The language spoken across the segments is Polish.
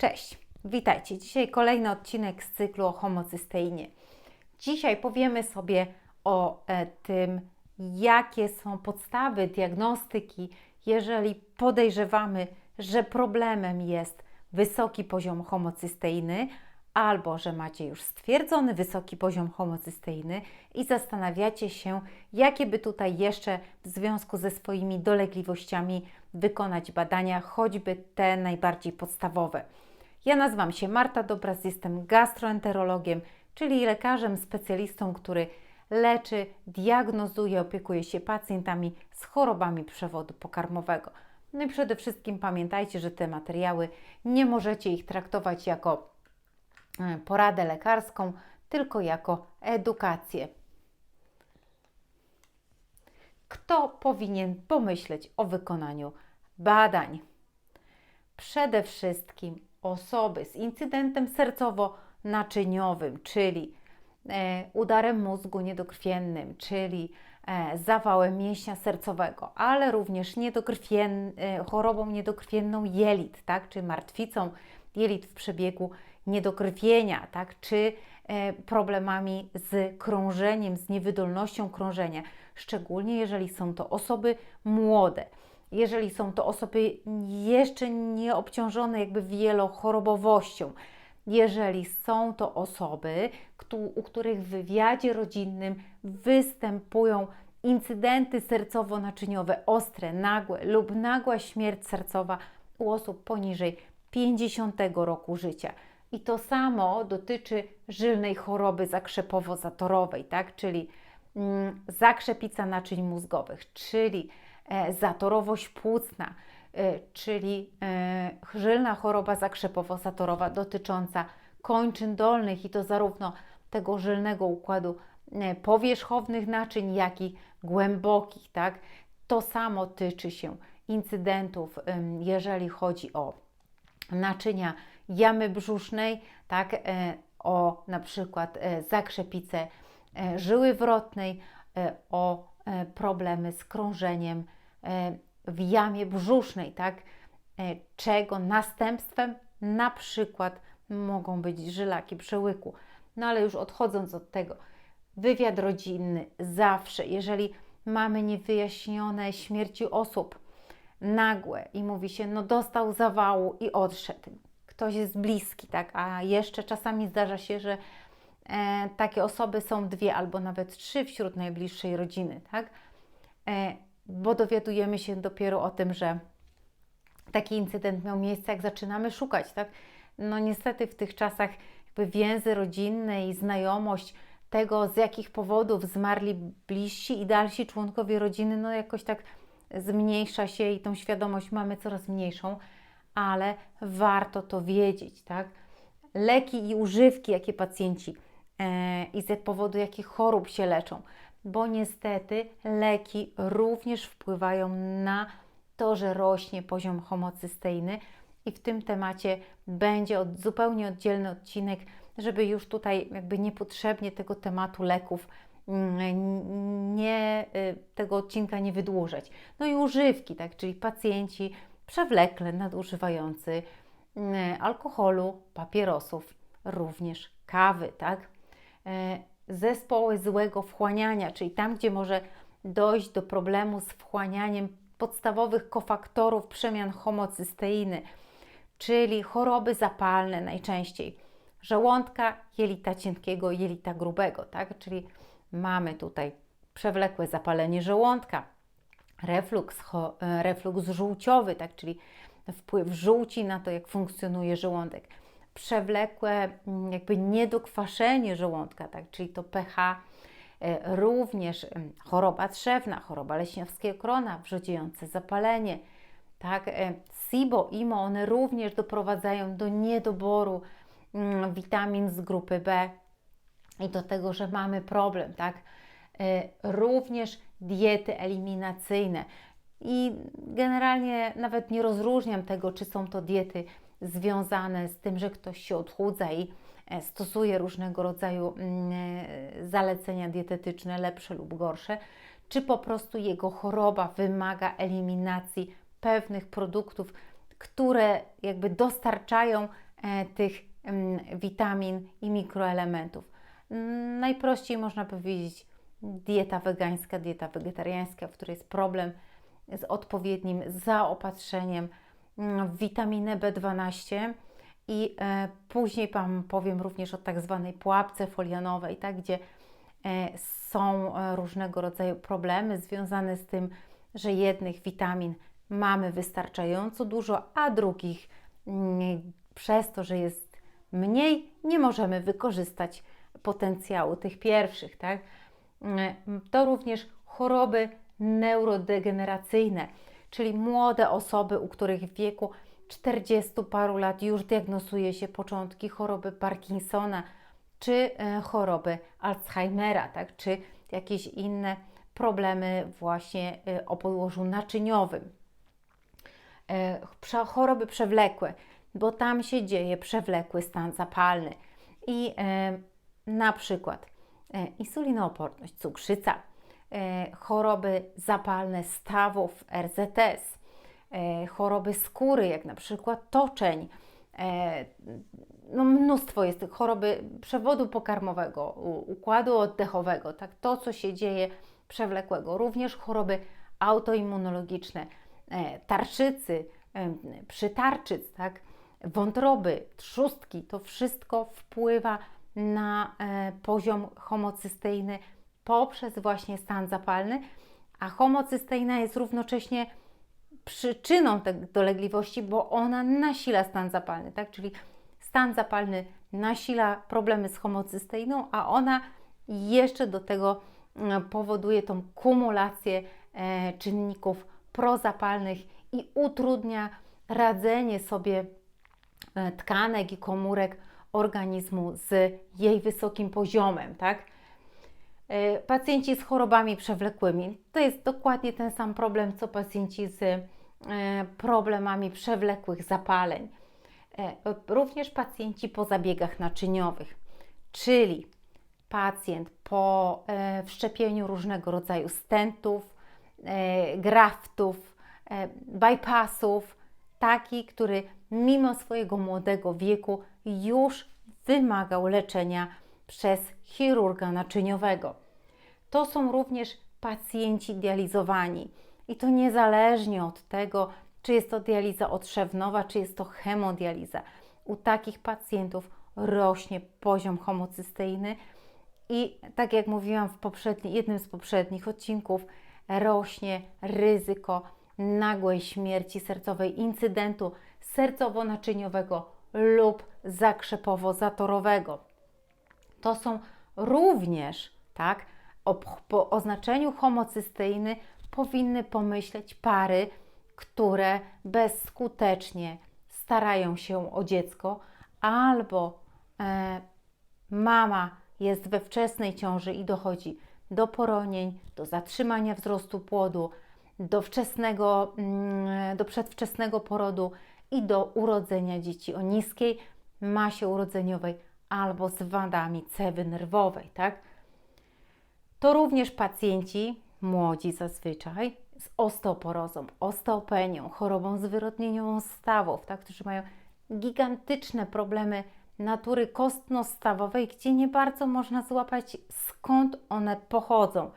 Cześć, witajcie. Dzisiaj kolejny odcinek z cyklu o homocysteinie. Dzisiaj powiemy sobie o e, tym, jakie są podstawy diagnostyki, jeżeli podejrzewamy, że problemem jest wysoki poziom homocysteiny, albo że macie już stwierdzony wysoki poziom homocysteiny i zastanawiacie się, jakie by tutaj jeszcze w związku ze swoimi dolegliwościami wykonać badania, choćby te najbardziej podstawowe. Ja nazywam się Marta Dobras, jestem gastroenterologiem, czyli lekarzem specjalistą, który leczy, diagnozuje, opiekuje się pacjentami z chorobami przewodu pokarmowego. No i przede wszystkim pamiętajcie, że te materiały nie możecie ich traktować jako e, poradę lekarską, tylko jako edukację. Kto powinien pomyśleć o wykonaniu badań? Przede wszystkim osoby z incydentem sercowo-naczyniowym, czyli e, udarem mózgu niedokrwiennym, czyli e, zawałem mięśnia sercowego, ale również niedokrwien, e, chorobą niedokrwienną jelit, tak, czy martwicą jelit w przebiegu niedokrwienia, tak, czy problemami z krążeniem, z niewydolnością krążenia, szczególnie jeżeli są to osoby młode jeżeli są to osoby jeszcze nie obciążone jakby wielochorobowością, jeżeli są to osoby, u których w wywiadzie rodzinnym występują incydenty sercowo-naczyniowe ostre, nagłe lub nagła śmierć sercowa u osób poniżej 50 roku życia. I to samo dotyczy żylnej choroby zakrzepowo-zatorowej, tak? czyli mm, zakrzepica naczyń mózgowych, czyli zatorowość płucna, e, czyli e, żylna choroba zakrzepowo-zatorowa dotycząca kończyn dolnych i to zarówno tego żylnego układu powierzchownych naczyń, jak i głębokich, tak? To samo tyczy się incydentów, jeżeli chodzi o naczynia jamy brzusznej, tak? O na przykład zakrzepicę żyły wrotnej, o problemy z krążeniem E, w jamie brzusznej, tak? E, czego następstwem na przykład mogą być żylaki przełyku. No ale już odchodząc od tego, wywiad rodzinny zawsze, jeżeli mamy niewyjaśnione śmierci osób nagłe i mówi się, no dostał zawału i odszedł. Ktoś jest bliski, tak? A jeszcze czasami zdarza się, że e, takie osoby są dwie albo nawet trzy wśród najbliższej rodziny, tak? E, bo dowiadujemy się dopiero o tym, że taki incydent miał miejsce, jak zaczynamy szukać, tak? No niestety w tych czasach jakby więzy rodzinne i znajomość tego, z jakich powodów zmarli bliżsi i dalsi członkowie rodziny, no jakoś tak zmniejsza się i tą świadomość mamy coraz mniejszą, ale warto to wiedzieć, tak? Leki i używki, jakie pacjenci e, i z powodu jakich chorób się leczą, bo niestety leki również wpływają na to, że rośnie poziom homocysteiny i w tym temacie będzie od, zupełnie oddzielny odcinek, żeby już tutaj jakby niepotrzebnie tego tematu leków mm, nie, y, tego odcinka nie wydłużać. No i używki, tak, czyli pacjenci przewlekle nadużywający mm, alkoholu, papierosów, również kawy, tak. Zespoły złego wchłaniania, czyli tam, gdzie może dojść do problemu z wchłanianiem podstawowych kofaktorów przemian homocysteiny, czyli choroby zapalne najczęściej żołądka, jelita cienkiego, jelita grubego, tak? Czyli mamy tutaj przewlekłe zapalenie żołądka, refluks, e, refluks żółciowy, tak? Czyli wpływ żółci na to, jak funkcjonuje żołądek przewlekłe mm, jakby niedokwaszenie żołądka, tak, czyli to pH, e, również mm, choroba trzewna, choroba leśniowskiego krona, wrzodziejące zapalenie, tak, e, SIBO, IMO, one również doprowadzają do niedoboru mm, witamin z grupy B i do tego, że mamy problem, tak, e, również diety eliminacyjne i generalnie nawet nie rozróżniam tego, czy są to diety związane z tym, że ktoś się odchudza i e, stosuje różnego rodzaju mm, e, zalecenia dietetyczne, lepsze lub gorsze, czy po prostu jego choroba wymaga eliminacji pewnych produktów, które jakby dostarczają e, tych mm, witamin i mikroelementów. Mm, Najprościej można powiedzieć dieta wegańska, dieta wegetariańska, w której jest problem z odpowiednim zaopatrzeniem mm, w witaminę B12 i e, później Wam powiem również o tak zwanej pułapce folianowej, tak, gdzie e, są e, różnego rodzaju problemy związane z tym, że jednych witamin mamy wystarczająco dużo, a drugich mm, przez to, że jest mniej, nie możemy wykorzystać potencjału tych pierwszych, tak? Mm, To również choroby neurodegeneracyjne, czyli młode osoby, u których w wieku 40 paru lat już diagnozuje się początki choroby Parkinsona czy e, choroby Alzheimera, tak? czy jakieś inne problemy właśnie e, o podłożu naczyniowym. E, Choroby przewlekłe, bo tam się dzieje przewlekły stan zapalny i na przykład insulinooporność, cukrzyca, choroby zapalne stawów, RZS, e, choroby skóry, jak na przykład toczeń, e, no mnóstwo jest tych choroby przewodu pokarmowego, układu oddechowego, tak, to co się dzieje przewlekłego, również choroby autoimmunologiczne, e, tarczycy, e, przytarczyc, tak, wątroby, trzustki, to wszystko wpływa na e, poziom homocysteiny poprzez właśnie stan zapalny, a homocysteina jest równocześnie przyczyną tych dolegliwości, bo ona nasila stan zapalny, tak? Czyli stan zapalny nasila problemy z homocysteiną, a ona jeszcze do tego mm, powoduje tą kumulację e, czynników prozapalnych i utrudnia radzenie sobie e, tkanek i komórek organizmu z jej wysokim poziomem, tak? E, Pacjenci z chorobami przewlekłymi to jest dokładnie ten sam problem, co pacjenci z e, problemami przewlekłych zapaleń. E, Również pacjenci po zabiegach naczyniowych, czyli pacjent po wszczepieniu różnego rodzaju stentów, graftów, bypassów, taki, który mimo swojego młodego wieku już wymagał leczenia przez chirurga naczyniowego. To są również pacjenci dializowani i to niezależnie od tego, czy jest to dializa otrzewnowa, czy jest to hemodializa. U takich pacjentów rośnie poziom homocysteiny i tak jak mówiłam w jednym z poprzednich odcinków, rośnie ryzyko nagłej śmierci sercowej, incydentu sercowo-naczyniowego lub zakrzepowo-zatorowego. To są również, tak, po oznaczeniu homocysteiny powinny pomyśleć pary, które bezskutecznie starają się o dziecko, albo e, mama jest we wczesnej ciąży i dochodzi do poronień, do zatrzymania wzrostu płodu, do, wczesnego, mm, do przedwczesnego porodu i do urodzenia dzieci o niskiej masie urodzeniowej albo z wadami cewy nerwowej, tak? To również pacjenci, młodzi zazwyczaj, z osteoporozą, osteopenią, chorobą zwyrodnieniową stawów, tak? którzy mają gigantyczne problemy natury kostno-stawowej, gdzie nie bardzo można złapać skąd one pochodzą.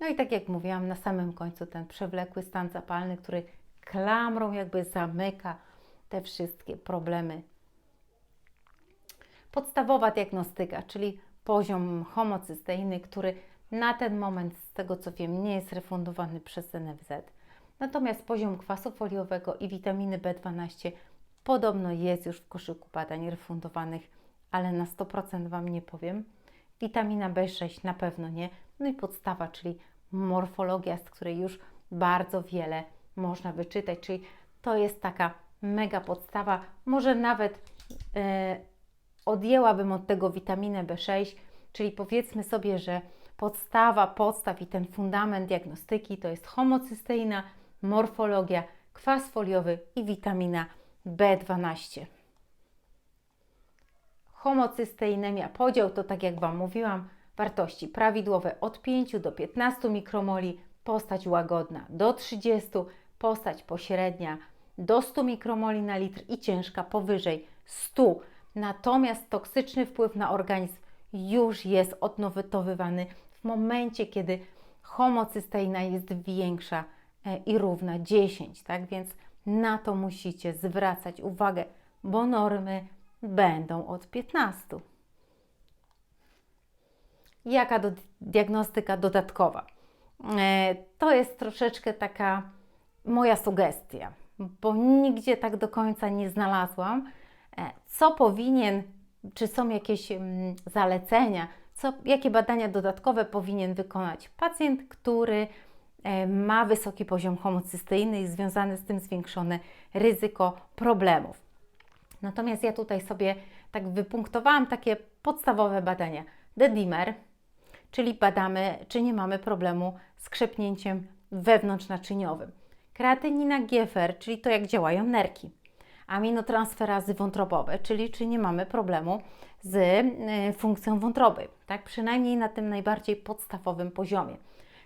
No i tak jak mówiłam, na samym końcu ten przewlekły stan zapalny, który klamrą jakby zamyka te wszystkie problemy. Podstawowa diagnostyka, czyli poziom homocysteiny, który na ten moment, z tego co wiem, nie jest refundowany przez NFZ. Natomiast poziom kwasu foliowego i witaminy B12 podobno jest już w koszyku badań refundowanych, ale na 100% Wam nie powiem. Witamina B6 na pewno nie. No i podstawa, czyli morfologia, z której już bardzo wiele można wyczytać, czyli to jest taka mega podstawa. Może nawet e, odjęłabym od tego witaminę B6, czyli powiedzmy sobie, że podstawa podstaw i ten fundament diagnostyki to jest homocysteina, morfologia, kwas foliowy i witamina B12. Homocysteinemia, podział to tak jak Wam mówiłam, wartości prawidłowe od 5 do 15 mikromoli, postać łagodna do 30, postać pośrednia do 100 mikromoli na litr i ciężka powyżej 100. Natomiast toksyczny wpływ na organizm już jest odnowotowywany w momencie, kiedy homocysteina jest większa e, i równa 10, tak? Więc na to musicie zwracać uwagę, bo normy będą od 15. Jaka do, diagnostyka dodatkowa? E, to jest troszeczkę taka moja sugestia, bo nigdzie tak do końca nie znalazłam, e, co powinien, czy są jakieś mm, zalecenia, co, jakie badania dodatkowe powinien wykonać pacjent, który e, ma wysoki poziom homocysteiny i związane z tym zwiększone ryzyko problemów. Natomiast ja tutaj sobie tak wypunktowałam takie podstawowe badania. D-dimer, czyli badamy, czy nie mamy problemu z krzepnięciem wewnątrznaczyniowym. Kreatynina GFR, czyli to jak działają nerki. Aminotransferazy wątrobowe, czyli czy nie mamy problemu z y, funkcją wątroby, tak? Przynajmniej na tym najbardziej podstawowym poziomie.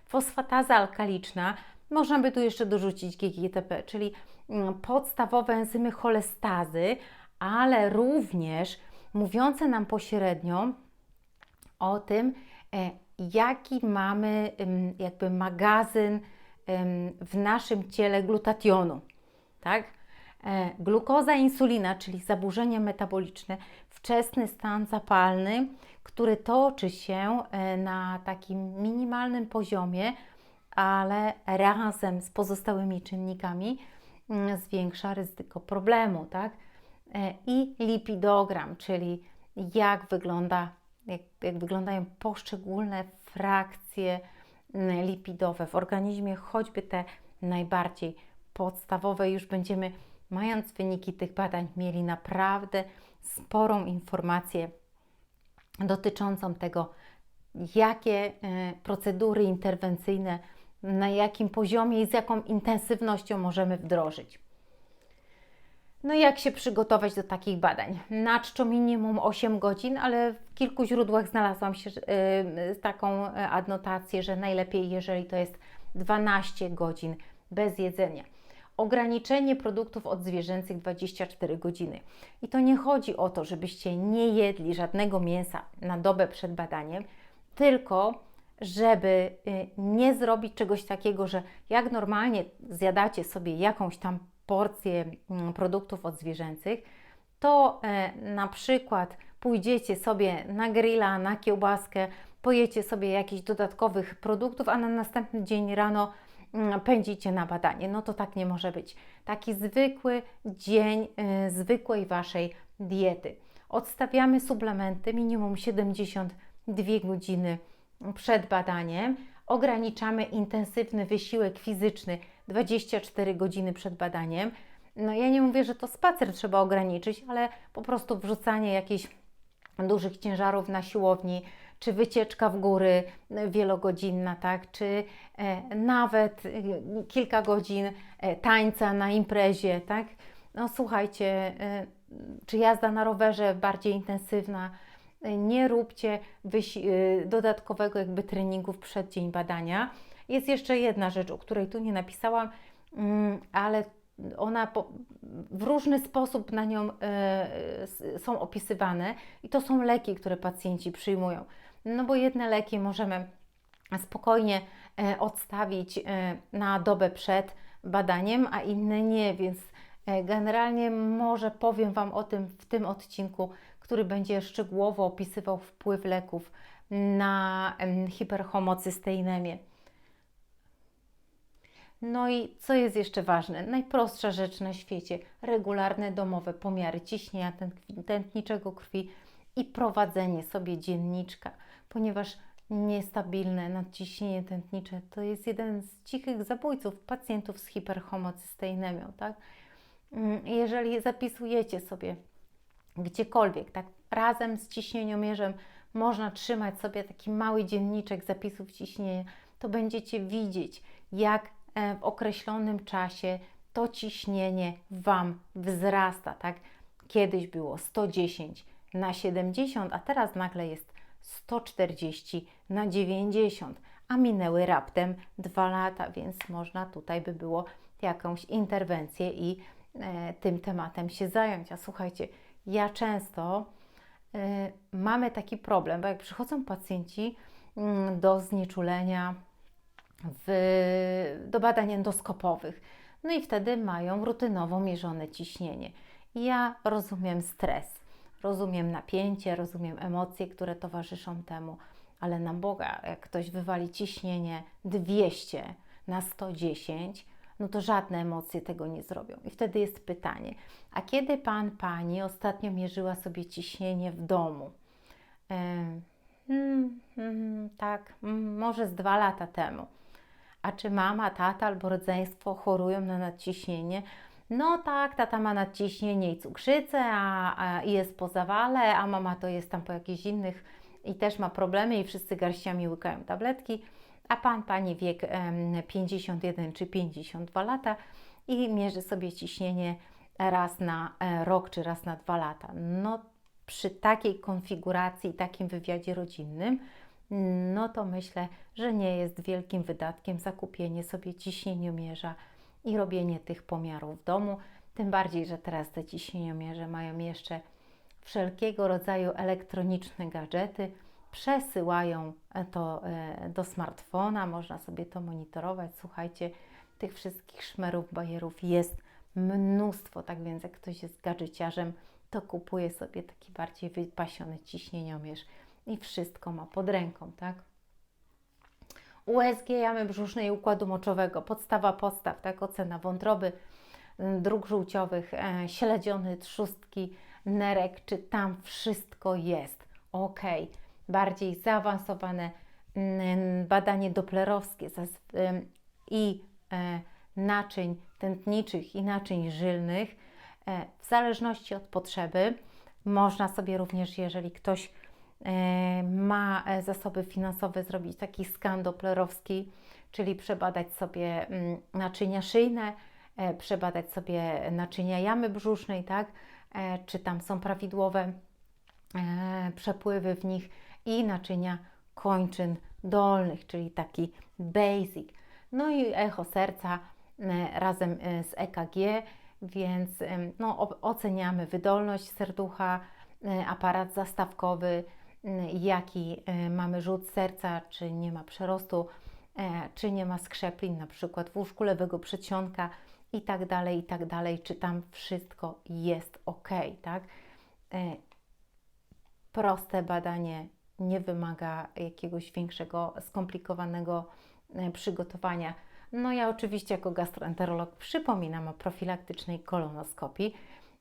Fosfataza alkaliczna, można by tu jeszcze dorzucić GGTP, czyli y, podstawowe enzymy cholestazy, ale również mówiące nam pośrednio o tym, e, jaki mamy jakby magazyn w naszym ciele glutationu, tak? E, glukoza, insulina, czyli zaburzenia metaboliczne, wczesny stan zapalny, który toczy się e, na takim minimalnym poziomie, ale razem z pozostałymi czynnikami mm, zwiększa ryzyko problemu, tak? E, I lipidogram, czyli jak wygląda, jak, jak wyglądają poszczególne frakcje mm, lipidowe w organizmie, choćby te najbardziej podstawowe, już będziemy, mając wyniki tych badań, mieli naprawdę sporą informację dotyczącą tego, jakie e, procedury interwencyjne, na jakim poziomie i z jaką intensywnością możemy wdrożyć. No i jak się przygotować do takich badań? Na czczo minimum 8 godzin, ale w kilku źródłach znalazłam się yy, taką adnotację, że najlepiej, jeżeli to jest 12 godzin bez jedzenia. Ograniczenie produktów odzwierzęcych 24 godziny. I to nie chodzi o to, żebyście nie jedli żadnego mięsa na dobę przed badaniem, tylko żeby y, nie zrobić czegoś takiego, że jak normalnie zjadacie sobie jakąś tam porcje mm, produktów odzwierzęcych, to e, na przykład pójdziecie sobie na grilla, na kiełbaskę, pojecie sobie jakichś dodatkowych produktów, a na następny dzień rano pędzicie na badanie. No to tak nie może być. Taki zwykły dzień y, zwykłej Waszej diety. Odstawiamy suplementy minimum 72 godziny przed badaniem. Ograniczamy intensywny wysiłek fizyczny 24 godziny przed badaniem. No ja nie mówię, że to spacer trzeba ograniczyć, ale po prostu wrzucanie jakichś dużych ciężarów na siłowni, czy wycieczka w góry wielogodzinna, tak, czy e, nawet e, kilka godzin e, tańca na imprezie, tak. No słuchajcie, czy jazda na rowerze bardziej intensywna, nie róbcie dodatkowego jakby treningów przed dzień badania jest jeszcze jedna rzecz, o której tu nie napisałam, mm, ale ona w różny sposób na nią są opisywane i to są leki, które pacjenci przyjmują. No bo jedne leki możemy spokojnie y, odstawić y, na dobę przed badaniem, a inne nie, więc generalnie może powiem Wam o tym w tym odcinku, który będzie szczegółowo opisywał wpływ leków na hiperhomocysteinemię. No i co jest jeszcze ważne? Najprostsza rzecz na świecie regularne domowe pomiary ciśnienia tętniczego krwi i prowadzenie sobie dzienniczka, ponieważ niestabilne nadciśnienie tętnicze to jest jeden z cichych zabójców pacjentów z hiperhomocysteinemią, tak? Mm, jeżeli zapisujecie sobie gdziekolwiek, tak razem z ciśnieniomierzem można trzymać sobie taki mały dzienniczek zapisów ciśnienia, to będziecie widzieć, jak E, w określonym czasie to ciśnienie Wam wzrasta, tak? Kiedyś było 110 na 70, a teraz nagle jest 140 na 90, a minęły raptem dwa lata, więc można tutaj by było jakąś interwencję i e, tym tematem się zająć. A słuchajcie, ja często y, mamy taki problem, bo jak przychodzą pacjenci mm, do znieczulenia, w, do badań endoskopowych, no i wtedy mają rutynowo mierzone ciśnienie. Ja rozumiem stres, rozumiem napięcie, rozumiem emocje, które towarzyszą temu, ale na Boga, jak ktoś wywali ciśnienie 200 na 110, no to żadne emocje tego nie zrobią. I wtedy jest pytanie, a kiedy pan, pani ostatnio mierzyła sobie ciśnienie w domu? Hmm, hmm, tak, hmm, może z dwa lata temu. A czy mama, tata albo rodzeństwo chorują na nadciśnienie? No tak, tata ma nadciśnienie i cukrzycę, a, a jest po zawale, a mama to jest tam po jakichś innych i też ma problemy i wszyscy garściami łykają tabletki, a pan, pani wiek 51 czy 52 lata i mierzy sobie ciśnienie raz na e, rok czy raz na dwa lata. No przy takiej konfiguracji, takim wywiadzie rodzinnym, no to myślę, że nie jest wielkim wydatkiem zakupienie sobie ciśnieniomierza i robienie tych pomiarów w domu. Tym bardziej, że teraz te ciśnieniomierze mają jeszcze wszelkiego rodzaju elektroniczne gadżety, przesyłają to e, do smartfona, można sobie to monitorować. Słuchajcie, tych wszystkich szmerów, bajerów jest mnóstwo, tak więc jak ktoś jest gadżeciarzem, to kupuje sobie taki bardziej wypasiony ciśnieniomierz i wszystko ma pod ręką, tak? USG jamy brzusznej układu moczowego, podstawa podstaw, tak? Ocena wątroby, dróg żółciowych, e, śledziony, trzustki, nerek, czy tam wszystko jest ok. Bardziej zaawansowane badanie doplerowskie i e, naczyń tętniczych i naczyń żylnych, e, w zależności od potrzeby. Można sobie również, jeżeli ktoś ma e, zasoby finansowe zrobić taki skan doplerowski, czyli przebadać sobie mm, naczynia szyjne, e, przebadać sobie naczynia jamy brzusznej, tak? Czy tam są prawidłowe przepływy w nich i naczynia kończyn dolnych, czyli taki basic. No i echo serca razem z EKG, więc no, oceniamy wydolność serducha, aparat zastawkowy, jaki e, mamy rzut serca, czy nie ma przerostu, e, czy nie ma skrzeplin, na przykład w łóżku lewego przedsionka i tak dalej, i tak dalej, czy tam wszystko jest ok, tak? E, proste badanie nie wymaga jakiegoś większego, skomplikowanego przygotowania. No ja oczywiście jako gastroenterolog przypominam o profilaktycznej kolonoskopii,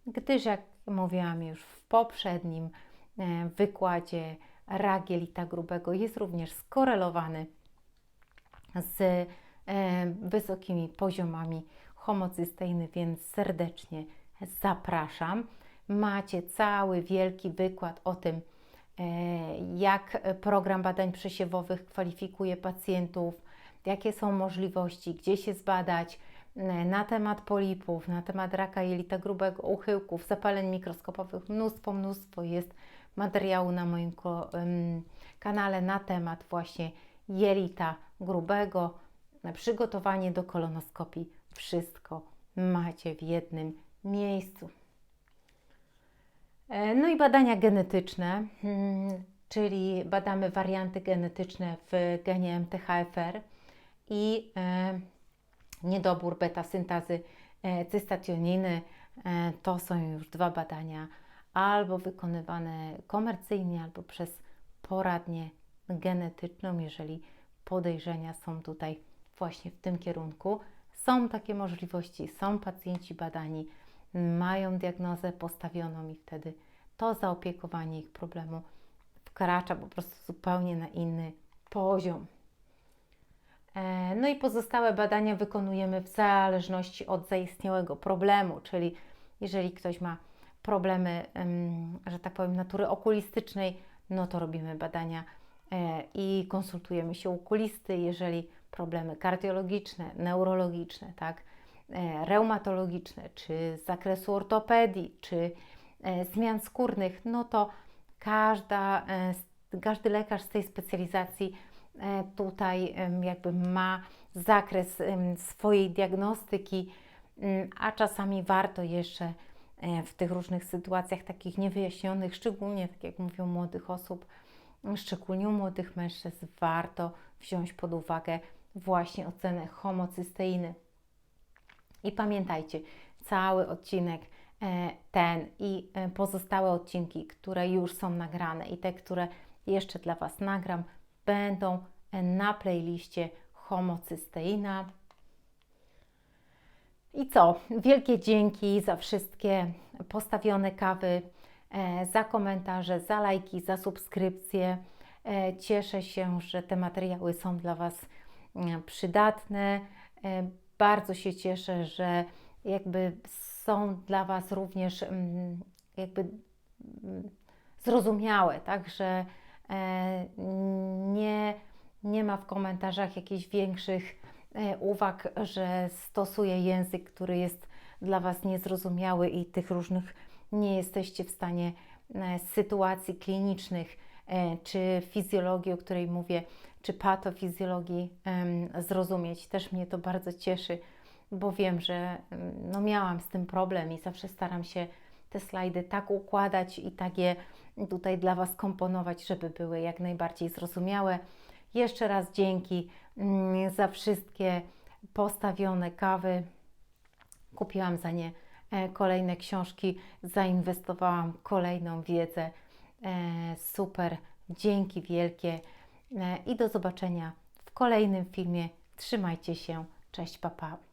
gdyż jak mówiłam już w poprzednim E, wykładzie rak jelita grubego jest również skorelowany z e, wysokimi poziomami homocysteiny, więc serdecznie zapraszam. Macie cały wielki wykład o tym, e, jak program badań przesiewowych kwalifikuje pacjentów, jakie są możliwości, gdzie się zbadać, na temat polipów, na temat raka jelita grubego, uchyłków, zapaleń mikroskopowych. Mnóstwo, mnóstwo jest materiału na moim kanale na temat właśnie jelita grubego, przygotowanie do kolonoskopii. Wszystko macie w jednym miejscu. E, no i badania genetyczne, hmm, czyli badamy warianty genetyczne w genie MTHFR i e, niedobór beta-syntazy e, cystationiny. To są już dwa badania albo wykonywane komercyjnie, albo przez poradnię genetyczną, jeżeli podejrzenia są tutaj właśnie w tym kierunku. Są takie możliwości, są pacjenci badani, mają diagnozę postawioną i wtedy to zaopiekowanie ich problemu wkracza po prostu zupełnie na inny poziom. E, no i pozostałe badania wykonujemy w zależności od zaistniałego problemu, czyli jeżeli ktoś ma problemy, że tak powiem, natury okulistycznej, no to robimy badania e, i konsultujemy się u okulisty, jeżeli problemy kardiologiczne, neurologiczne, tak, e, reumatologiczne, czy z zakresu ortopedii, czy e, zmian skórnych, no to każda, każdy lekarz z tej specjalizacji tutaj jakby ma zakres swojej diagnostyki, a czasami warto jeszcze w tych różnych sytuacjach takich niewyjaśnionych, szczególnie, tak jak mówią, młodych osób, szczególnie u młodych mężczyzn, warto wziąć pod uwagę właśnie ocenę homocysteiny. I pamiętajcie, cały odcinek e, ten i e, pozostałe odcinki, które już są nagrane i te, które jeszcze dla Was nagram, będą e, na playliście homocysteina. I co? Wielkie dzięki za wszystkie postawione kawy, e, za komentarze, za lajki, za subskrypcje. E, Cieszę się, że te materiały są dla Was e, przydatne. Bardzo się cieszę, że jakby są dla Was również mm, jakby mm, zrozumiałe, tak, że nie, nie ma w komentarzach jakichś większych uwag, że stosuję język, który jest dla Was niezrozumiały i tych różnych nie jesteście w stanie e, sytuacji klinicznych e, czy fizjologii, o której mówię, czy patofizjologii zrozumieć. Też mnie to bardzo cieszy, bo wiem, że no, miałam z tym problem i zawsze staram się te slajdy tak układać i tak je tutaj dla Was komponować, żeby były jak najbardziej zrozumiałe. Jeszcze raz dzięki mm, za wszystkie postawione kawy. Kupiłam za nie e, kolejne książki, zainwestowałam kolejną wiedzę. E, Super, dzięki wielkie E, i do zobaczenia w kolejnym filmie. Trzymajcie się, cześć, papa. Pa.